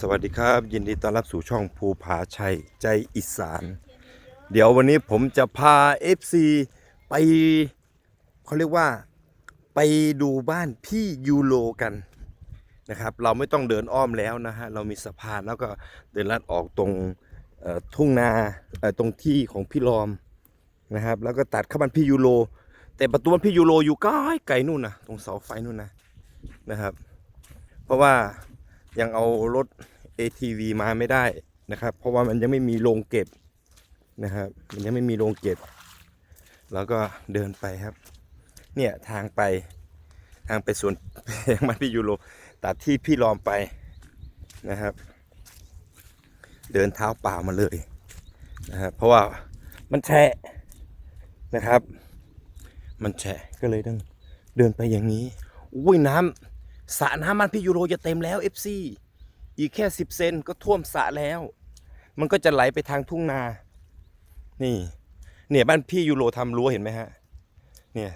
สวัสดีครับ ยินดีต้อนรับสู่ช่องภูผาชัยใจอีสาน เดี๋ยววันนี้ผมจะพา FC ไปเขาเรียกว่าไปดูบ้านพี่ยูโรกันนะครับ เราไม่ต้องเดินอ้อมแล้วนะฮะ เรามีสะพานแล้วก็เดินลัดออกตรงทุ่งนาตรงที่ของพี่รอมนะครับ แล้วก็ตัดเข้าบ้านพี่ยูโรแต่ประตูบ้านพี่ยูโรอยู่ใกล้ไกลนู่นนะตรงเสาไฟนู่นนะนะครับ เพราะว่า ยังเอารถ ATV มาไม่ได้นะครับ เพราะว่ามันยังไม่มีโรงเก็บนะครับ มันยังไม่มีโรงเก็บ แล้วก็เดินไปครับ เนี่ยทางไปทางไปสวนยังมันพี่ยูโรตัดที่พี่ลอมไปนะครับ เดินเท้าเปล่ามาเลยนะครับเพราะว่ามันแฉะนะครับ มันแฉะก็เลยต้องเดินไปอย่างนี้ อุ้ยน้ำ สระน้ำมันพี่ยูโรจะเต็มแล้ว FC อีกแค่สิบเซนก็ท่วมสระแล้ว มันก็จะไหลไปทางทุ่งนา นี่ เนี่ยบ้านพี่ยูโรทำรั้วเห็นไหมฮะ เนี่ย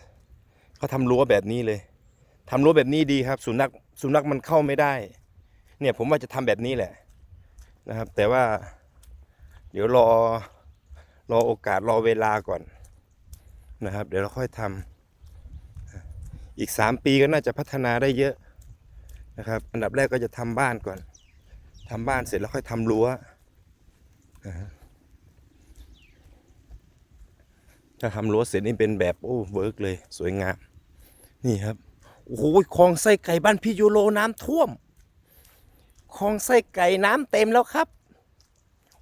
เขาทำรั้วแบบนี้เลยทำรั้วแบบนี้ดีครับสุนัขสุนัขมันเข้าไม่ได้ เนี่ยผมว่าจะทำแบบนี้แหละนะครับ แต่ว่า เดี๋ยวรอรอโอกาสรอเวลาก่อนนะครับ เดี๋ยวเราค่อยทำอีกสามปีก็น่าจะพัฒนาได้เยอะ นะครับ อันดับแรกก็จะทำบ้านก่อนทำบ้านเสร็จแล้วค่อยทำรั้วนะถ้าทำรั้วเสร็จนี่เป็นแบบโอ้เวิร์กเลยสวยงาม นี่ครับ โอ้โหคลองไส้ไก่บ้านพี่ยูโรน้ำท่วมคลองไส้ไก่น้ำเต็มแล้วครับ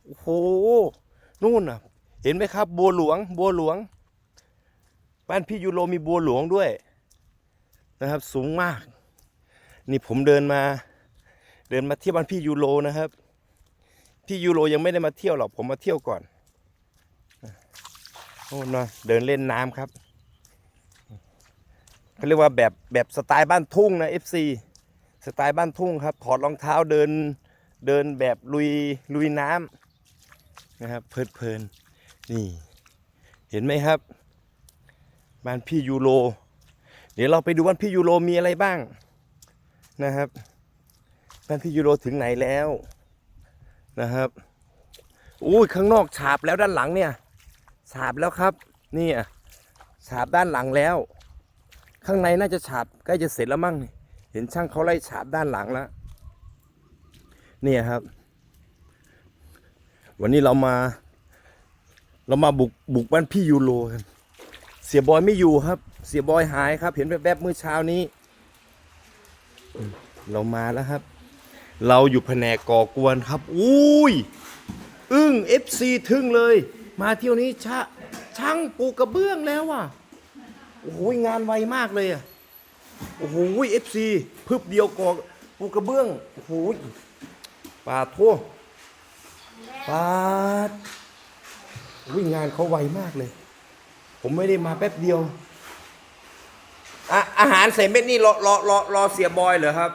โอ้โห นู่นน่ะ เห็นไหมครับ บัวหลวง บัวหลวง บ้านพี่ยูโรมีบัวหลวงด้วย นะครับ สูงมาก นี่ผมเดินมา เดินมาเที่ยวบ้านพี่ยูโรนะครับ พี่ยูโรยังไม่ได้มาเที่ยวหรอกผมมาเที่ยวก่อนโอ้นะเดินเล่นน้ำครับเขาเรียกว่าแบบแบบสไตล์บ้านทุ่งนะ FC สไตล์บ้านทุ่งครับ ถอดรองเท้าเดินเดินแบบลุยลุยน้ำนะครับเพลินเพลินๆนี่ เห็นไหมครับบ้านพี่ยูโร เดี๋ยวเราไปดูบ้านพี่ยูโรมีอะไรบ้าง นะครับบ้านพี่ยูโรถึงไหนแล้วนะครับอุ้ยข้างนอกฉาบแล้วด้านหลังเนี่ยฉาบแล้วครับนี่อะฉาบด้านหลังแล้ว ข้างในน่าจะฉาบใกล้จะเสร็จแล้วมั้งเห็นช่างเขาไล่ฉาบด้านหลังแล้วเนี่ยครับ วันนี้เรามา เรามาบุกบุกบ้านพี่ยูโรกันเสียบอยไม่อยู่ครับ เสียบอยหายครับ เห็นแวบๆเมื่อเช้านี้ เรามาแล้วครับ เราอยู่แผนกก่อกวนครับ อุ้ย อึ้ง FC ทึ่งเลย มาเที่ยวนี้ชะช่างปูกระเบื้องแล้วอะ โอ้โหงานไวมากเลยอะ โอ้โห FC พึบเดียวก่อปูกระเบื้อง โอ้โหปาดทั่วปาดวิ่งงานเขาไวมากเลย ผมไม่ได้มาแป๊บเดียว อะอาหารใส่เม็ดนี่รอรอรอรอเสียบอยเหรอครับ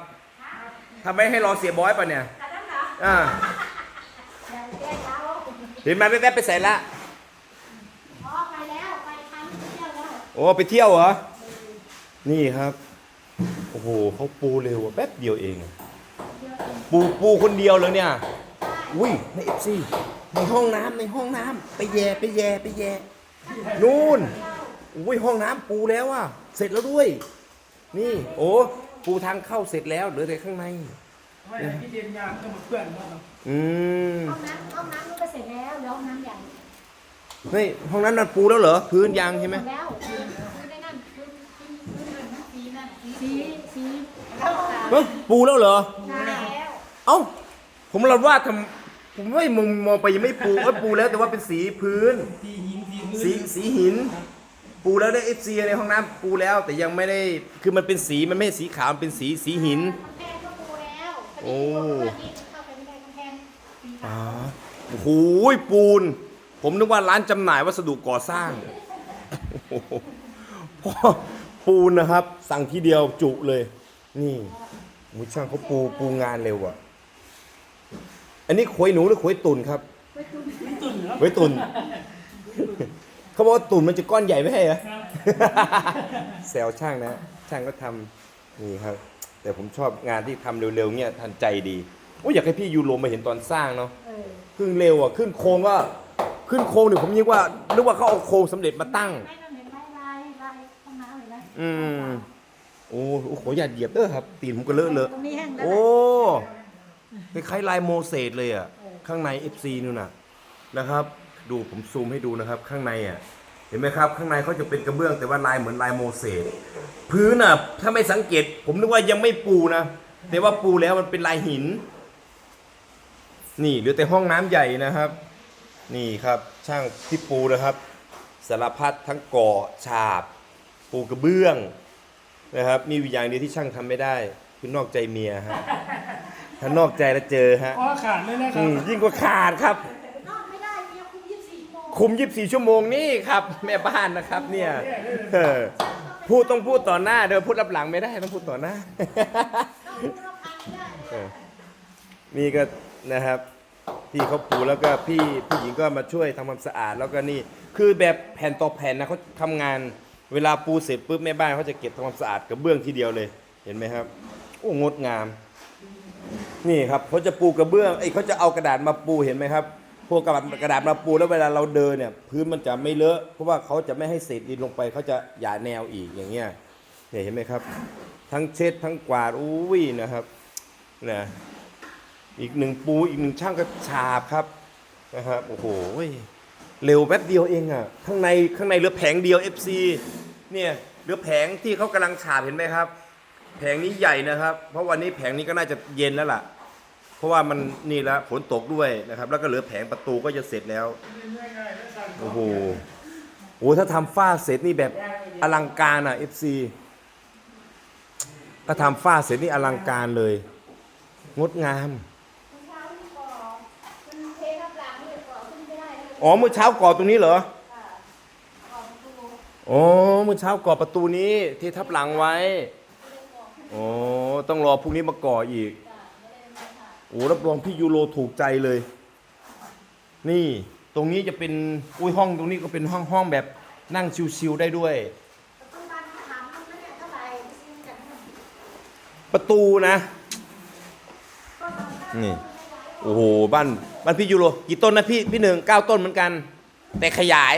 ทำไมให้รอเสียบอยปะเนี่ยอ่าเห็นไหมแป๊บๆไปใส่ละอ๋อไปแล้วไปทำเที่ยวแล้วโอ้ไปเที่ยวเหรอ นี่ครับ โอ้โหเขาปูเร็วอะแป๊บเดียวเอง ปูปูคนเดียวเลยเนี่ย อุ้ยในเอฟซีในห้องน้ำในห้องน้ำไปแย่ไปแย่ไปแย่นู่น อุ้ยห้องน้ำปูแล้วอะ เสร็จแล้วด้วย นี่โอ้ปูทางเข้าเสร็จแล้วเหลือแต่ข้างในไม่ได้ที่เรียนยากก็หมดเพื่อนหมดเนาะอืมห้องน้ำห้องน้ำนู้นก็เสร็จแล้วเดี๋ยวห้องน้ำใหญ่นี่ห้องนั้นมันปูแล้วเหรอพื้นยางใช่ไหมหดแล้วพื้นพื้นในนั่นพื้นพื้นพื้นนั่นสีนั่นสีสีขาวเฮ้ยปูแล้วเหรอใช่แล้วเอ้า ผมเราว่าทำผมไม่มองมองไปยังไม่ปูเอ้ยปูแล้วแต่ว่าเป็นสีพื้น ทีหินทีพื้นสีสีหิน ปูแล้วได้เอฟซีในห้องน้ำปูแล้วแต่ยังไม่ได้คือมันเป็นสีมันไม่ใช่สีขาวมันเป็นสีสีหิน กำแพงก็ปูแล้วโอ้ เข้าไปไม่ได้กำแพงสีอ๋ขาอวโอ้โหปูน ผมนึกว่าร้านจำหน่ายวัสดุก่อสร้างโอ้โหเพราะปูนนะครับ สั่งทีเดียวจุเลย นี่หมูช่างเขาปูปูงานเร็วอะ อันนี้ขวยหนูหรือขวยตุนครับตุ่นครับขวยตุน เขาบอกว่าตุนมันจะก้อนใหญ่ไม่ใช่เหรอแซวช่างนะ ช่างก็ทำนี่ครับ แต่ผมชอบงานที่ทำเร็วๆเนี่ยทันใจดีโอ้ยอยากให้พี่ยูโรมาเห็นตอนสร้างเนาะเออครึ่งเร็วอะขึ้นโครงก็ขึ้นโครงเนี่ยผมยิ่งว่านึกว่าเขาเอาโครงสำเร็จมาตั้ง ไม่ต้องเห็นลายลายลายห้องน้ำเห็นไหมอืม โอ้โหขออย่าตเหยียบเด้อครับ ตีนผมก็เลอะเลอะตรงนี้แห้งแล้วโอ้คล้ายๆลายโมเสสเลยอะ ข้างใน FC นู่นน่ะนะครับ ดูผมซูมให้ดูนะครับ ข้างในอะเห็นไหมครับ ข้างในเขาจะเป็นกระเบื้องแต่ว่าลายเหมือนลายโมเสสพื้นอะถ้าไม่สังเกต ผมนึกว่ายังไม่ปูนะแต่ว่าปูแล้วมันเป็นลายหิน นี่เหลือแต่ห้องน้ำใหญ่นะครับ นี่ครับช่างที่ปูนะครับสารพัดทั้งก่อฉาบ ปูกระเบื้องนะครับ มีอยู่อย่างเดียวที่ช่างทำไม่ได้ คือนอกใจเมียฮะถ้านอกใจแล้วเจอฮะอ๋อขาดเลยนะคอืรับมยิ่งกว่าขาดครับ คุม 24 ชั่วโมงนี่ครับแม่บ้านนะครับเนี่ยเออพูดต้องพูดต่อหน้าเดี๋ยวพูดรับหลังไม่ได้ต้องพูดต่อหน้าเออนี่ก็นะครับพี่เขาปูแล้วก็พี่ผู้หญิงก็มาช่วยทำความสะอาดแล้วก็นี่คือแบบแผ่นต่อแผ่นนะเขาทำงานเวลาปูเสร็จปุ๊บแม่บ้านเขาจะเก็บทำความสะอาดกระเบื้องทีเดียวเลยเห็นไหมครับโอ้งดงาม นี่ครับเขาจะปูกระเบื้องไอ้เขาจะเอากระดาษมาปูเห็นไหมครับ พวกกระดาษกระดาษมาปูแล้วเวลาเราเดินเนี่ย พื้นมันจะไม่เลอะเพราะว่าเขาจะไม่ให้เศษดินลงไปเขาจะหย่าแนวอีกอย่างเงี้ยเนี่ยเห็นไหมครับ ทั้งเช็ดทั้งกวาดอุ้ยนะครับนะอีกหนึ่งปูอีกหนึ่งช่างก็ฉาบครับนะครับโอ้โหเร็วแป๊บเดียวเองอะข้างในข้างในเหลือแผงเดียว FC เนี่ยเหลือแผงที่เขากำลังฉาบเห็นไหมครับ แผงนี้ใหญ่นะครับ เพราะวันนี้แผงนี้ก็น่าจะเย็นแล้วล่ะ เพราะว่ามันนี่แล้วฝนตกด้วยนะครับ แล้วก็เหลือแผงประตูก็จะเสร็จแล้ว โอ้โหโอ้ถ้าทำฝ้าเสร็จนี่แบบอลังการอะ FC ถ้าทำฝ้าเสร็จนี่อลังการเลย งดงาม อ๋อเมื่อเช้าก่อตรงนี้เหรออประตูอ๋อเมื่อเช้าก่อประตูนี้ที่ทับหลังไว้ อ๋อ ต้องรอพรุ่งนี้มาก่ออีก โอ้รับรองพี่ยูโรถูกใจเลย นี่ตรงนี้จะเป็นอุ้ยห้องตรงนี้ก็เป็นห้องห้องแบบนั่งชิวๆได้ด้วย ประตูนะนี่โอ้โหบ้านบ้านพี่ยูโรกี่ต้นนะพี่พี่หนึ่งเก้าต้นเหมือนกัน แต่ขยาย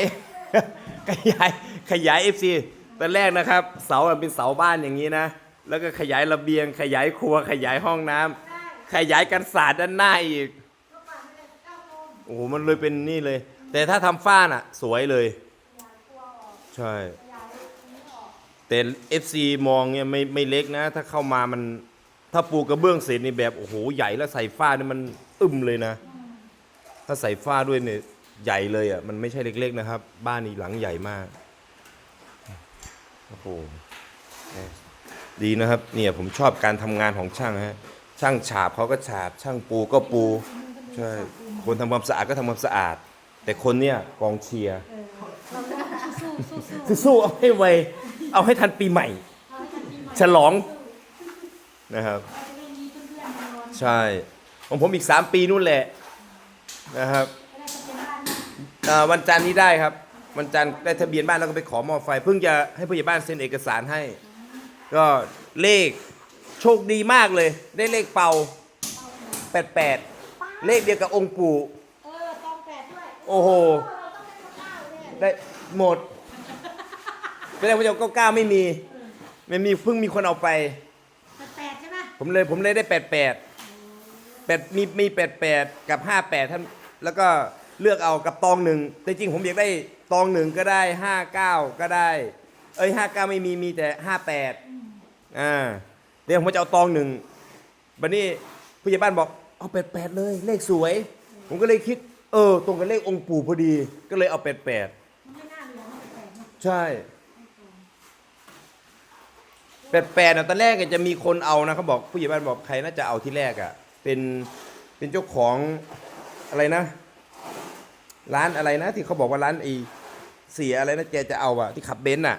ขยายขยายเอฟซีตอนแรกนะครับ เสาเป็นเสาบ้านอย่างนี้นะ แล้วก็ขยายระเบียง ขยายครัวขยายห้องน้ำ ขยายกันศาสตร์ด้านหน้าอีก โอ้โหมันเลยเป็นนี่เลย แต่ถ้าทำฝ้าน่ะ สวยเลย ใช่ แต่ FC มองเนี่ยไม่ไม่เล็กนะ ถ้าเข้ามามัน ถ้าปูกระเบื้องเสร็จนี่แบบ โอ้โห ใหญ่แล้วใส่ฝ้านี่มันอึมเลยนะ ถ้าใส่ฝ้าด้วยเนี่ยใหญ่เลยอะ มันไม่ใช่เล็ก ๆ นะครับ บ้านนี้หลังใหญ่มาก โอ้โห ดีนะครับ เนี่ยผมชอบการทำงานของช่างฮะ ช่างฉาบเขาก็ฉาบ ช่างปูก็ปูใช่คนทำความสะอาดก็ทำความสะอาด แต่คนเนี่ยกองเชียร์เราจะสู้สู้สู้สู้ๆเอาให้ไวเอาให้ทันปีใหม่ ฉลองนะครับเราจะได้มีเพื่อนๆมารวมใช่ของผมอีก 3 ปีนู่นแหละนะครับจะได้เป็นบ้านนะอ่าวันจันทร์นี้ได้ครับ วันจันทร์ได้ทะเบียนบ้านแล้วก็ไปขอหม้อไฟ เพิ่งจะให้ผู้ใหญ่บ้านเซ็นเอกสารให้ ก็เลข โชคดีมากเลย ได้เลขเป่า88เลขเดียวกับองค์ปู่ เออตองแปดด้วยโอ้โห เราต้องเป็นคนเก้าเนี่ยได้หมดไม่ได้พระเจ้าเก้าเก้าไม่มี ไม่มีเพิ่งมีคนเอาไป แปดใช่ไหมผมเลยผมเลยได้แปดแปดแปดมีมีแปดแปดกับห้าแปดท่านแล้วก็เลือกเอากับตองหนึ่งแต่จริงผมอยากได้ตองหนึ่งก็ได้ห้าเก้าก็ได้ เอ้ยห้าเก้าไม่มีมีแต่ห้าแปดอ่า เดี๋ยวผมจะเอาตองหนึ่งบัดนี้ผู้ใหญ่บ้านบอกเอาแปดแปดเลยเลขสวย ผมก็เลยคิด เออ ตรงกับเลของค์ปู่พอดี ก็เลยเอาแปดแปดมันไม่น่าเหลือมันแปดเนอะใช่แปดแปดนะตอนแรกจะมีคนเอานะเขาบอกผู้ใหญ่บ้านบอกใครน่าจะเอาที่แรกอะ เป็นเป็นเจ้าของอะไรนะ ร้านอะไรนะ ที่เขาบอกว่าร้านไอเสียอะไรนะแกจะเอาอะที่ขับเบนซ์อะ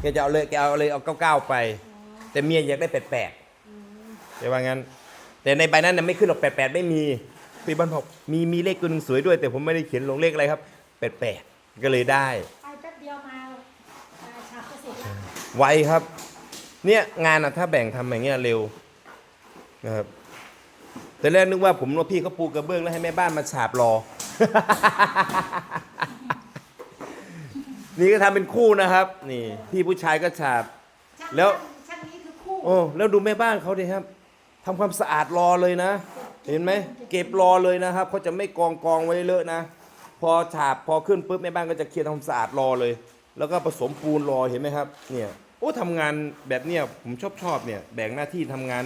แกจะเอาเลยแกเอาเลยเอาเก้าเก้าไป แต่เมียอยากได้แปดแปดแต่ว่างั้น แต่ในใบนั้นน่ะไม่ขึ้นหรอกแปดแปดไม่มีพี่บ้านบอกมีมีเลขตัวหนึ่งสวยด้วย แต่ผมไม่ได้เขียนลงเลขอะไรครับแปดแปดก็เลยได้ไปแป๊บเดียวมาอ่าฉาบก็เสร็จแล้วไวครับ เนี่ยงานอะถ้าแบ่งทำอย่างเงี้ยเร็วนะครับแต่แรกนึกว่าผมว่าพี่เขาปูกระเบื้องแล้วให้แม่บ้านมาฉาบรอ นี่ก็ทำเป็นคู่นะครับ นี่พี่ผู้ชายก็ฉาบแล้วช่างนี้คือคู่ โอ้แล้วดูแม่บ้านเขาดิครับทำความสะอาดรอเลยนะ เห็นไหมเก็บรอเลยนะครับเขาจะไม่กองกองไว้เลอะนะ พอฉาบพอขึ้นปุ๊บแม่บ้านก็จะเคลียร์ทำความสะอาดรอเลย แล้วก็ผสมปูนรอเห็นไหมครับ เนี่ยโอ้ทำงานแบบเนี้ยผมชอบชอบเนี่ยแบ่งหน้าที่ทำงาน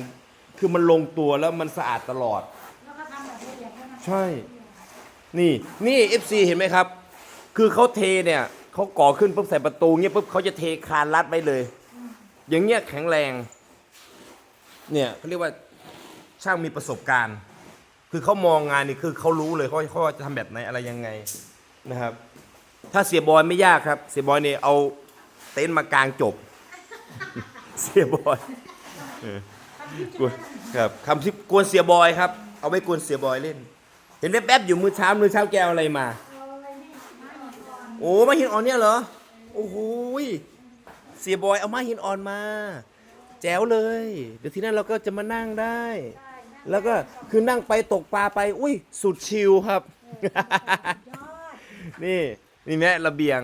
คือมันลงตัวแล้วมันสะอาดตลอด แล้วก็ทำแบบละเอียดให้มันใช่ นี่นี่ FC เห็นไหมครับ คือเขาเทเนี่ยเขาก่อขึ้นปุ๊บใส่ประตูเงี้ยปุ๊บเขาจะเทคานรัดไว้เลย อย่างเงี้ยแข็งแรง เนี่ยเขาเรียกว่าช่างมีประสบการณ์ คือเขามองงานนี่คือเขารู้เลยเขาเขาจะทำแบบไหนอะไรยังไงนะครับ ถ้าเสียบอยไม่ยากครับ เสียบอยเนี่ยเอาเต็นท์มากางจบ เสียบอยครับคำที่กวนเสียบอยครับ เอาไว้กวนเสียบอยเล่น เห็นแป๊บๆอยู่มือเช้ามือเช้าแกเอาอะไรมา โอ้มาหินอ่อนเนี่ยเหรอ โอ้โหเสียบอยเอามาหินอ่อนมา แจ๋วเลย เดี๋ยวทีนั้นเราก็จะมานั่งได้ แล้วก็คือนั่งไปตกปลาไป อุ้ยสุดชิลครับ นี่นี่แม่ระเบียง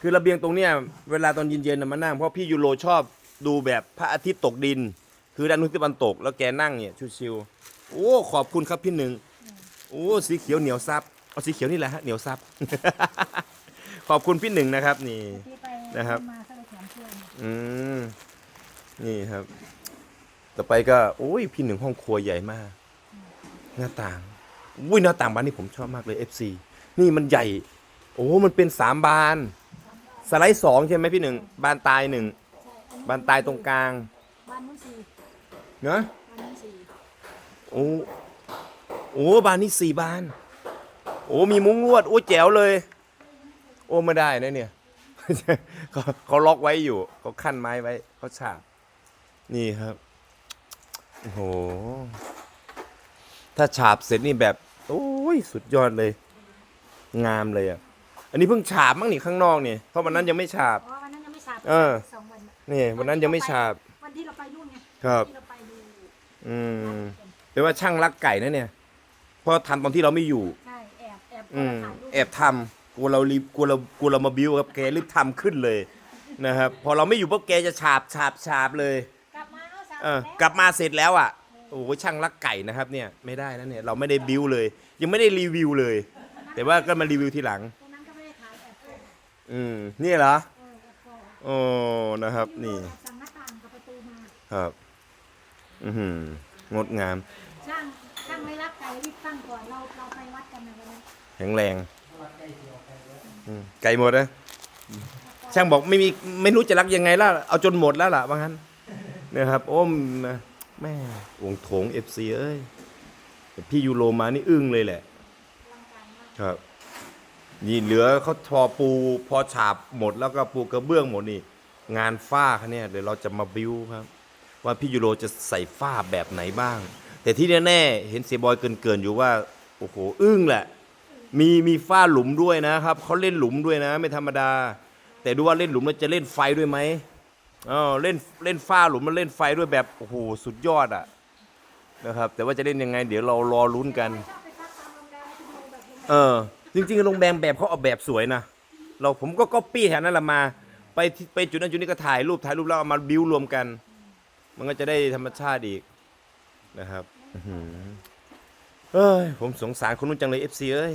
คือระเบียงตรงเนี้ยเวลาตอนเย็นๆน่ะมานั่งเพราะพี่ยูโรชอบดูแบบพระอาทิตย์ตกดิน คือด้านนู้นที่ตะวันตก แล้วแกนั่งเนี่ยชิวๆโอ้ขอบคุณครับพี่หนึ่งโอ้สีเขียวเหนียวซับเอาสีเขียวนี่แหละฮะเหนียวซับ ขอบคุณพี่หนึ่งนะครับ นี่ที่ไปนะครับมาก็เลยแถมเพื่อนอืม นี่ครับ ต่อไปก็โอ้ยพี่หนึ่งห้องครัวใหญ่มาก หน้าต่างอุ้ยหน้าต่างบ้านนี้ผมชอบมากเลย FC นี่มันใหญ่ โอ้ มันเป็นสามบาน สไลด์สองใช่ไหมพี่หนึ่งบานตายหนึ่งใช่อันนี้บานตายตรงกลางบ้านนู้นสี่เนาะบ้านนู้นสี่โอ้โอ้บานนี้สี่บาน โอ้มีมุ้งลวด โอ้แจ๋วเลย โอ้ไม่ได้นะเนี่ยเขาเขาล็อกไว้อยู่เขาขั้นไม้ไว้เขาฉาบ นี่ครับ โอ้โห ถ้าฉาบเสร็จนี่แบบ โอ้ย สุดยอดเลย งามเลยอะ อันนี้เพิ่งฉาบมั้งนี่ข้างนอกนี่เพราะวันนั้นยังไม่ฉาบ อ๋อวันนั้นยังไม่ฉาบเออ สองวันน่ะนี่ วันนั้นยังไม่ฉาบ วันที่เราไปนู่นไงครับ ที่เราไปดูอืมแปลว่าช่างรักไก่นะเนี่ย เพราะทำตอนที่เราไม่อยู่ ใช่แอบแอบอืมถ่ายรูปแอบทำกลัวเรารีบกลัวเรากลัวเรามาบิ้วครับแกรีบทำขึ้นเลยนะครับ พอเราไม่อยู่ปุ๊บแกจะฉาบฉาบฉาบเลยกลับมา เอาสาวเออแล้วกลับมาเสร็จแล้วอะโอ้โหช่างรักไก่นะครับเนี่ยไม่ได้นะเนี่ยเราไม่ได้บิ้วเลย ยังไม่ได้รีวิวเลย แต่ว่าก็มารีวิวทีหลัง ตรงนั้นก็ไม่ได้ถ่ายแอบโฟอืมนี่เหรอเออแอบโฟโอ้นะครับนี่แอบสั่งหน้าต่างกับประตูมา ครับ อือหืองดงาม ช่างช่างไม่รับไก่รีบตั้งก่อนเราเราไปวัดกันนะวันนั้นแข็งแรงอืมไก่หมดนะช่างบอกไม่มีไม่รู้จะรักยังไงล่ะเอาจนหมดแล้วล่ะว่างั้นเนี่ยครับโอ้มนะแม่วงโถงเอฟซีเอ้ยพี่ยูโรมานี่อึ้งเลยแหละครับ นี่เหลือเขาพอปูพอฉาบหมดแล้วก็ปูกระเบื้องหมดนี่ งานฝ้าเขาเนี่ยเดี๋ยวเราจะมาบิวครับ ว่าพี่ยูโรจะใส่ฝ้าแบบไหนบ้าง แต่ที่แน่ๆเห็นเสียบอยเกินๆอยู่ว่าโอ้โหอึ้งแหละ มีมีฝ้าหลุมด้วยนะครับเขาเล่นหลุมด้วยนะ ไม่ธรรมดา แต่ดูว่าเล่นหลุมแล้วจะเล่นไฟด้วยไหม อ๋อเล่นเล่นฝ้าหลุมมันเล่นไฟด้วยแบบโอ้โหสุดยอดอะนะครับ แต่ว่าจะเล่นยังไง เดี๋ยวเรารอลุ้นกันชอบไปพักตามโรงแรมที่ดูแบบโรงแรมเออ จริงๆโรงแรมแบบเขาออกแบบสวยนะเราผมก็ก๊อปปี้แถวนั้นแหละมา ไปที่ไปจุดนั้นจุดนี้ก็ถ่ายรูปถ่ายรูปแล้วเอามาบิวรวมกัน มันก็จะได้ธรรมชาติอีกนะครับอื้อหือเอ้ยผมสงสารคนนู้นจังเลย FC เอ้ย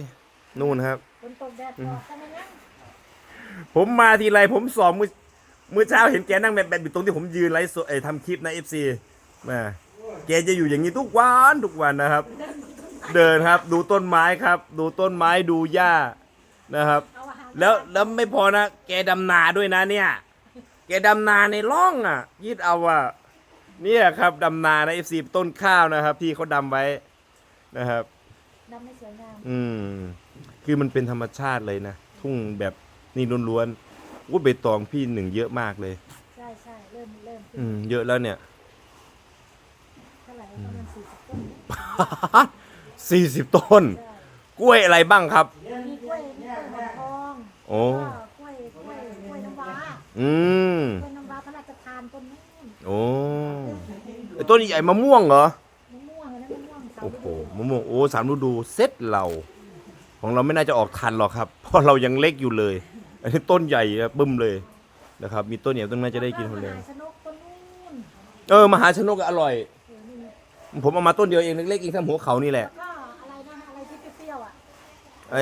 นู่นครับฝนตกแดดออกทำไมงั้นผมมาทีไรผมสอบมือ มือเช้าเห็นแกนั่งแบบแบบอยู่ตรงที่ผมยืนไลฟ์สดเอ้ยทำคลิปนะ FC มาแกจะอยู่อย่างนี้ทุกวันทุกวันนะครับ เดินครับดูต้นไม้ครับ ดูต้นไม้ดูหญ้านะครับเอาอาหารแล้วแล้วไม่พอนะ แกดำนาด้วยนะเนี่ย แกดำนาในร่องอะยิดเอาอะเนี่ยครับดำนาใน FC ต้นข้าวนะครับ ที่เขาดำไว้นะครับดำไม่สวยงามอืมคือมันเป็นธรรมชาติเลยนะทุ่งแบบนี่ล้วนๆ วุ้ยใบตองพี่หนึ่งเยอะมากเลย ใช่ใช่เริ่มเริ่มขึ้นอืมเยอะแล้วเนี่ยเท่าไหร่ประมาณสี่สิบต้นสี่สิบต้น ใช่กล้วยอะไรบ้างครับ มีกล้วยมีกล้วยหอมทองโอ้แล้วก็กล้วยกล้วยกล้วยน้ำว้าอืมกล้วยน้ำว้าพระราชทานต้นนู้นโอ้ไอ้ต้นใหญ่มะม่วงเหรอ มะม่วงอันนั้นมะม่วงสามโอ้ฤโหดูมะม่วงโอ้สามฤดูเซ็ตเรา ของเราไม่น่าจะออกทันหรอกครับ เพราะเรายังเล็กอยู่เลย อันนี้ต้นใหญ่อะบึ้มเลยนะครับ มีต้นใหญ่ต้นน่าจะได้กินคนเดียวมหาชนกต้นนู่นเออมหาชนกอะอร่อยเออนี่ผมเอามาต้นเดียวเองเล็กๆเองทั้งหัวเขานี่แหละแล้วก็อะไรนะอะไรที่เปรี้ยวๆอะไอ้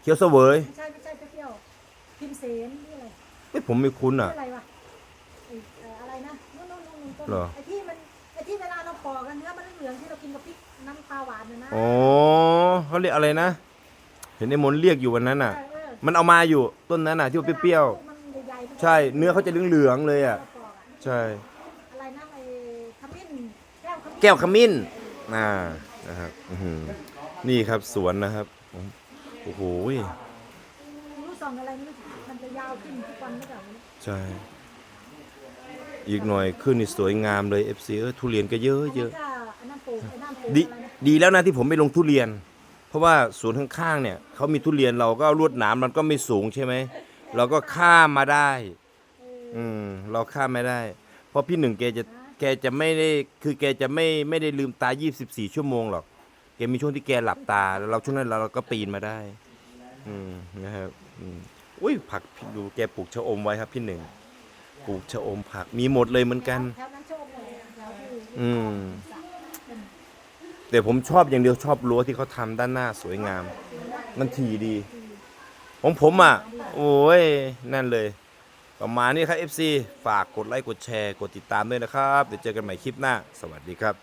เคี้ยวเสวยไม่ใช่ไม่ใช่เปรี้ยวๆพิมเสนนี่อะไรเอ้ยผมไม่คุ้นอะอะไรวะไอ้เอ่ออะไรนะนู่นนู่นนู่นต้นเหรอ ไอ้ที่มันไอ้ที่เวลาเราปอกกันเนื้อมันเหลืองๆที่เรากินกับพริกน้ำปลาหวานน่ะนะอ๋อเขาเรียกอะไรนะ เห็นไอ้มนต์เรียกอยู่วันนั้นอะ เออเออ มันเอามาอยู่ต้นนั้นอะที่ว่าเปรี้ยวมันใหญ่ๆมันๆใช่ เนื้อเขาจะเหลืองๆเลยอะเราปอกอะใช่ อะไรนะไอ้ขมิ้นแก้วขมิ้นแก้วขมิ้นอ่านะครับอื้อหือนี่ครับสวนนะครับโอ้โหรู้ส่องอะไรไม่รู้มันจะยาวขึ้นทุกวันไม่เหรอใช่ อีกหน่อยขึ้นนี่สวยงามเลย FC เออทุเรียนก็เยอะเยอะก็อันนั้นปลูกไอ้นั่นปลูกดีอะไรนะ ดีแล้วนะที่ผมไม่ลงทุเรียนเพ ราะว่าสวนข้างๆเนี่ยเขามีทุเรียนเราก็ลวดหนามมันก็ไม่สูงใช่ไหมเราก็ข้ามมาได้ อืมเราข้ามไม่ได้ เพราะพี่หนึ่งแกจะแกจะไม่ได้คือแกจะไม่ไม่ได้ลืมตา 24 ชั่วโมงหรอกแกมีช่วงที่แกหลับตาแล้วเราช่วงนั้นเราเราก็ปีนมาได้ อืมนะครับอืมอุ้ยผักพี่ดูแกปลูกชะอมไว้ครับ พี่หนึ่งปลูกชะอมผักมีหมดเลยเหมือนกันแถวนั้นโชคเลยแถวที่อืม แต่ผมชอบอย่างเดียวชอบรั้วที่เขาทำด้านหน้าสวยงาม มันทีดีของผมอะ โอ้ย นั่นเลย ประมาณนี้ครับ FC ฝากกดไลค์กดแชร์ กดติดตามด้วยนะครับ เดี๋ยวเจอกันใหม่คลิปหน้า สวัสดีครับ